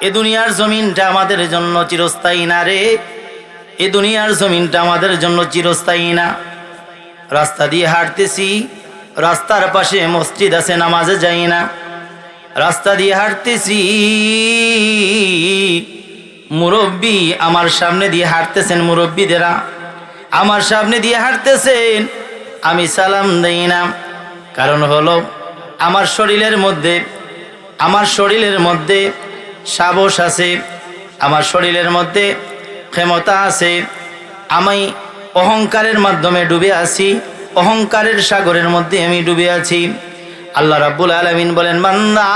এ দুনিয়ার জমিনটা আমাদের জন্য চিরস্থায়ী না রে। এ দুনিয়ার জমিনটা আমাদের জন্য চিরস্থায়ী না। রাস্তা দিয়ে হাঁটতেছি, রাস্তার পাশে মসজিদ আছে, নামাজে যাই না। রাস্তা দিয়ে হাঁটতেছি, মুরব্বী আমার সামনে দিয়ে হাঁটতেছেন মুরব্বীদেরা। আমার সামনে দিয়ে হাঁটতেছেন, আমি সালাম দেই না। কারণ হলো, আমার শরীরের মধ্যে, আমার শরীরের মধ্যে সাবস আছে, আমার শরীরের মধ্যে ক্ষমতা আছে, আমি অহংকারের মাধ্যমে ডুবে আছি, অহংকারের সাগরের মধ্যে আমি ডুবে আছি। আল্লাহ রাব্বুল আলমিন বলেন, বান্দা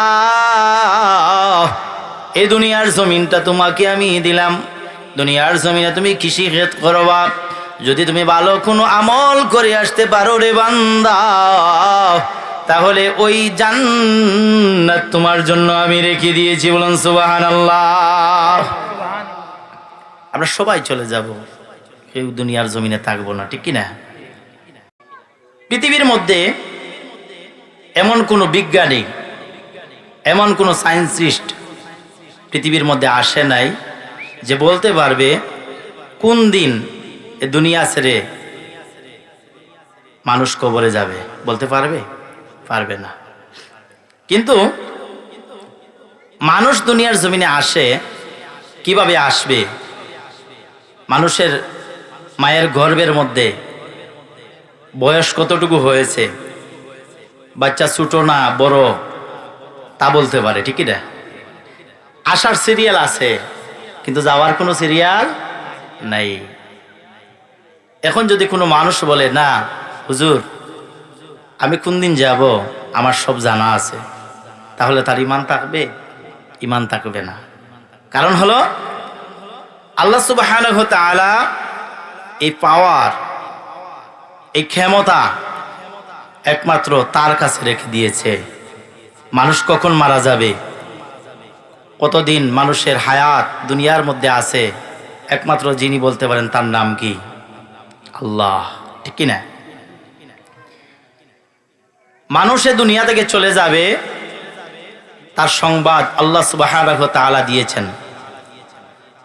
এই দুনিয়ার জমিনটা তোমাকে আমি দিলাম। দুনিয়ার জমিনে তুমি কৃষি ক্ষেত করবা। যদি তুমি ভালো কোনো আমল করে আসতে পারো রে বান্দা তাহলে ওই জান্নাত তোমার জন্য আমি রেখে দিয়েছি, বলুন সুবাহান আল্লাহ আমরা সবাই চলে যাব। কেউ দুনিয়ার জমিনে থাকব না, ঠিক কি না পৃথিবীর মধ্যে এমন কোনো বিজ্ঞানী, এমন কোনো সায়েন্সিস্ট পৃথিবীর মধ্যে আসে নাই যে বলতে পারবে, কোন দিন এ দুনিয়া ছেড়ে মানুষ কবরে যাবে, বলতে পারবে? পারবে না। কিন্তু মানুষ দুনিয়ার জমিনে আসে, কীভাবে আসবে? মানুষের মায়ের গর্ভের মধ্যে। বয়স কতটুকু হয়েছে? বাচ্চা ছোটো না বড়? তা বলতে পারে ঠিকই না? আসার সিরিয়াল আছে, কিন্তু যাওয়ার কোনো সিরিয়াল নাই। এখন যদি কোনো মানুষ বলে, না, হুজুর আমি কোন দিন যাব? আমার সব জানা আছে। তাহলে তার ইমান থাকবে? ইমান থাকবে না। কারণ হলো, আল্লাহ সুবাহ এই পাওয়ার, এই ক্ষমতা একমাত্র তার কাছে রেখে দিয়েছে। মানুষ কখন মারা যাবে? কতদিন মানুষের হায়াত দুনিয়ার মধ্যে আছে? একমাত্র যিনি বলতে পারেন তার নাম কি? আল্লাহ। ঠিক কিনা মানুষে দুনিয়া থেকে চলে যাবে, তার সংবাদ আল্লাহ সুবাহ তাআলা দিয়েছেন।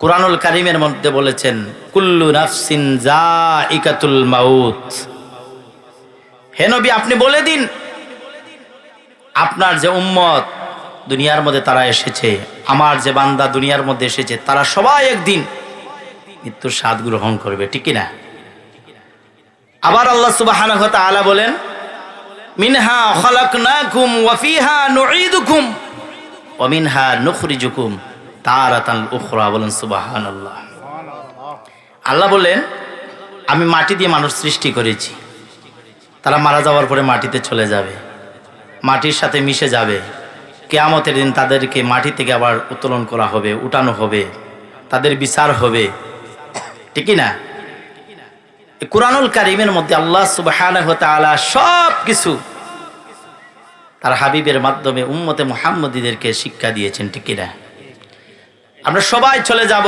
কোরআনুল কারিমের মধ্যে বলেছেন, কুল্লু নাফসিন জাইকাতুল মাউত। হে নবী, আপনি বলে দিন, আপনার যে উম্মত দুনিয়ার মধ্যে তারা এসেছে, আমার যে বান্দা দুনিয়ার মধ্যে এসেছে, তারা সবাই একদিন মৃত্যুর স্বাদ গ্রহণ করবে, ঠিক না আবার আল্লাহ সুবহানাহু ওয়া তাআলা বলেন মিনহা খালাকনাকুম ওয়া ফিহা নুঈদুকুম ওয়া মিনহা নুখরিজুকুম তারাতাল উখরা বলেন সুবহানাল্লাহ। আল্লাহ বলেন আমি মাটি দিয়ে মানুষ সৃষ্টি করেছি। তারা মারা যাওয়ার পরে মাটিতে চলে যাবে। মাটির সাথে মিশে যাবে। কেয়ামতের দিন তাদেরকে মাটি থেকে আবার উত্তোলন করা হবে, উঠানো হবে। তাদের বিচার হবে। ঠিকই না? কোরআনুল কারিমের মধ্যে আল্লাহ সুবাহ সব কিছু তার হাবিবের মাধ্যমে উম্মতে মোহাম্মদীদেরকে শিক্ষা দিয়েছেন না আমরা সবাই চলে যাব।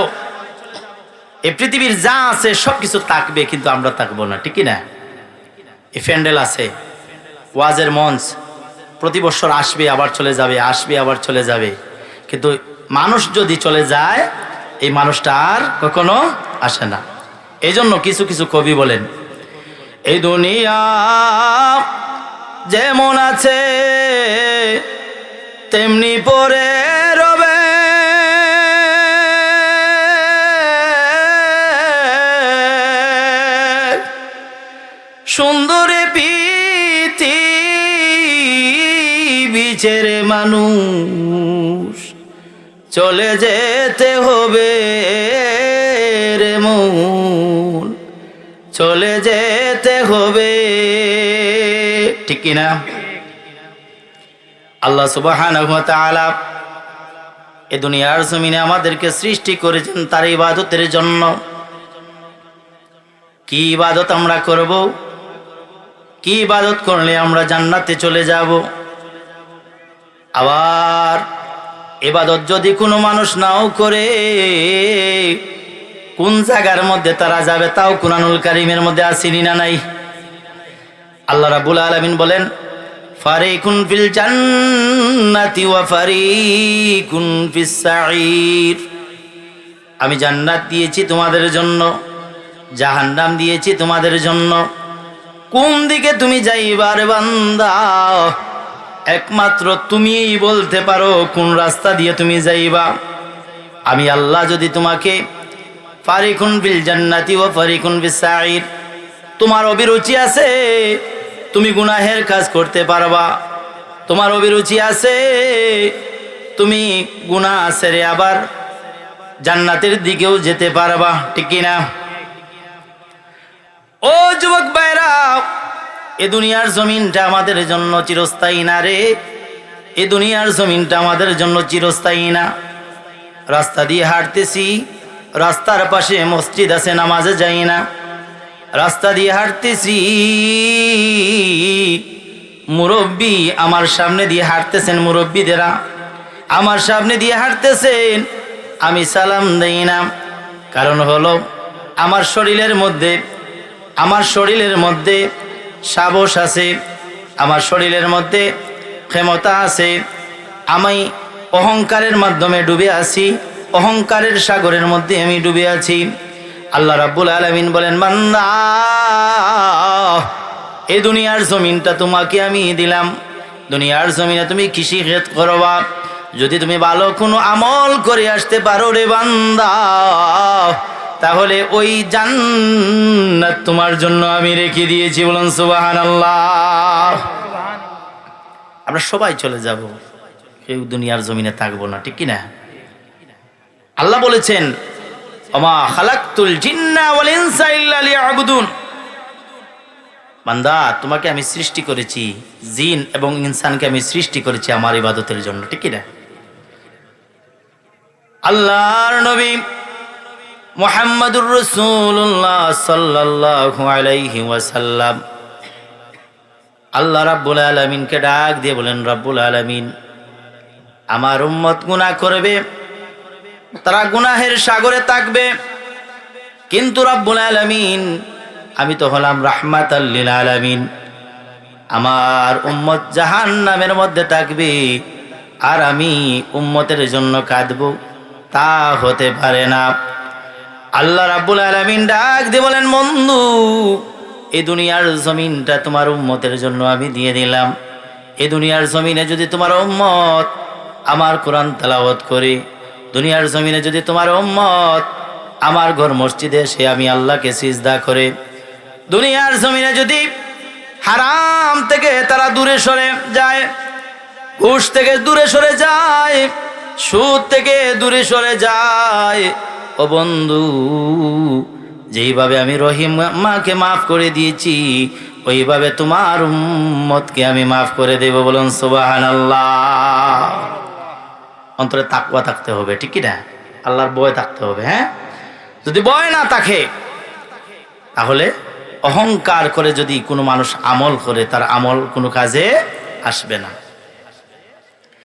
এই পৃথিবীর যা আছে সব কিছু তাকবে কিন্তু আমরা তাকবো না ঠিকই না এই ফ্যান্ডেল আছে, ওয়াজের মঞ্চ, প্রতি বছর আসবে, আবার চলে যাবে, আসবে, আবার চলে যাবে। কিন্তু মানুষ যদি চলে যায়, এই মানুষটা আর কখনো আসে না। এই জন্য কিছু কিছু কবি বলেন, এই দুনিয়া যেমন আছে, তেমনি পরে রবে। সুন্দরে পিতি বিচেরে মানুষ চলে যেতে হবে। চলে যেতে হবে। ঠিক কিনা? আল্লাহ তাআলা এ দুনিয়ার জমিনে আমাদেরকে সৃষ্টি করেছেন তার ইবাদতের জন্য। কি ইবাদত আমরা করব? কি ইবাদত করলে আমরা জান্নাতে চলে যাব? আবার এবাদত যদি কোনো মানুষ নাও করে কোন জায়গার মধ্যে তারা যাবে তাও কুরআনুল কারিমের মধ্যে আসেনি না নাই? আল্লাহ রাব্বুল আলামিন বলেন, ফারিকুন ফিল জান্ন জান্নাতি ওয়া ফারিকুন ফিস সাঈর। আমি জান্নাত দিয়েছি তোমাদের জন্য, জাহান্নাম দিয়েছি তোমাদের জন্য। কোন দিকে তুমি যাইবার বান্দা? একমাত্র তুমিই বলতে পারো কোন রাস্তা দিয়ে তুমি যাইবা। আমি আল্লাহ যদি তোমাকে ফারিকুন বিল জান্নাতি ও বিল সাঈর তোমার অভিরুচি আছে, তুমি গুনাহের কাজ করতে পারবা। তোমার অভিরুচি আছে, তুমি গুনাহ ছেড়ে আবার জান্নাতের দিকেও যেতে পারবা, ঠিক কি না? ও যুবক ভাইরা, এ দুনিয়ার জমিনটা আমাদের জন্য চিরস্থায়ী না রে। এ দুনিয়ার জমিনটা আমাদের জন্য চিরস্থায়ী না। রাস্তা দিয়ে হাঁটতেছি রাস্তার পাশে মসজিদ আছে, নামাজে যাই না। রাস্তা দিয়ে হাঁটতেছি। মুরব্বী আমার সামনে দিয়ে হাঁটতেছেন মুরব্বীদেরা। আমার সামনে দিয়ে হাঁটতেছেন, আমি সালাম দেই না। কারণ হলো, আমার শরীরের মধ্যে, আমার শরীরের মধ্যে সাবস আছে, আমার শরীরের মধ্যে ক্ষমতা আছে, আমি অহংকারের মাধ্যমে ডুবে আছি। অহংকারের সাগরের মধ্যে আমি ডুবে আছি। আল্লাহ রাব্বুল আলমিন বলেন, বান্দা এই দুনিয়ার জমিনটা তোমাকে আমি দিলাম। দুনিয়ার জমিনে তুমি কৃষি ক্ষেত করবা। যদি তুমি ভালো কোনো আমল করে আসতে পারো রে বান্দা, তাহলে ওই জান্নাত তোমার জন্য আমি রেখে দিয়েছি বলুন সুবাহান আল্লাহ আমরা সবাই চলে যাব। কেউ দুনিয়ার জমিনে থাকব না, ঠিক কি না? আল্লাহ বলেছেন অমা বান্দা, তোমাকে আমি সৃষ্টি করেছি, জিন এবং ইনসানকে আমি সৃষ্টি করেছি আমার ইবাদতের জন্য, ঠিক না? আল্লাহর নবী মোহাম্মদুর রসুল্লাহ সাল্লাল্লাহু আলাইহি ওয়াসাল্লাম আল্লাহ রাব্বুল আলামিনকে ডাক দিয়ে বলেন, রাব্বুল আলামিন, আমার উম্মত গুনাহ করবে। তারা গুনাহের সাগরে থাকবে কিন্তু রাব্বুল আলামিন, আমি তো হলাম রাহমাত আলামিন। আমার উম্মত জাহান্নামের মধ্যে থাকবে আর আমি উম্মতের জন্য কাঁদব, তা হতে পারে না। আল্লাহ রাব্বুল আলামিন ডাক দিয়ে বলেন, বন্ধু এই দুনিয়ার জমিনটা তোমার উম্মতের জন্য আমি দিয়ে দিলাম। এই দুনিয়ার জমিনে যদি তোমার উম্মত আমার কোরআন তেলাওয়াত করে দুনিয়ার জমিনে যদি তোমার উম্মত আমার ঘর মসজিদে সে আমি আল্লাহকে সিজদা করে, দুনিয়ার জমিনে যদি হারাম থেকে তারা দূরে সরে যায়, ঘুষ থেকে দূরে সরে যায়, সুদ থেকে দূরে সরে যায়, ও বন্ধু, যেইভাবে আমি রহিম মাকে মাফ করে দিয়েছি, ওইভাবে তোমার উম্মতকে আমি মাফ করে দেব বলুন সুবাহান অন্তরে তাকুয়া থাকতে হবে, ঠিক না আল্লাহর বয় থাকতে হবে হ্যাঁ? যদি বয় না থাকে, তাহলে অহংকার করে যদি কোনো মানুষ আমল করে, তার আমল কোনো কাজে আসবে না।